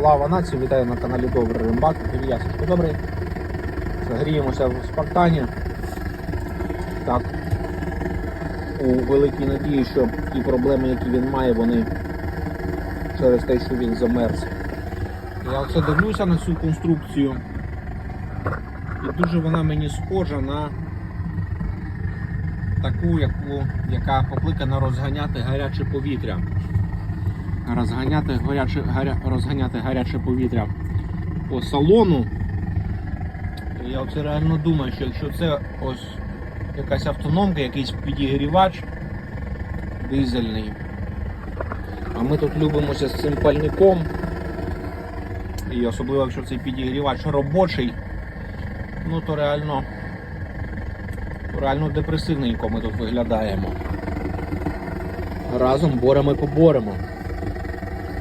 Слава нації, вітаю на каналі Добрий Римбак. Ясочко добрий. Гріємося в Спартані. Так. У великій надії, що ті проблеми, які він має, вони через те, що він замерз. Я оце дивлюся на цю конструкцію. І дуже вона мені схожа на таку, яку, яка покликана розганяти гаряче повітря. Розганяти гаряче, гаря, розганяти гаряче повітря по салону. Я оце реально думаю, що якщо це ось якась автономка, якийсь підігрівач дизельний. А ми тут любимося з цим пальником. І особливо, якщо цей підігрівач робочий, ну то реально, реально депресивненько ми тут виглядаємо. Разом боремо і поборемо.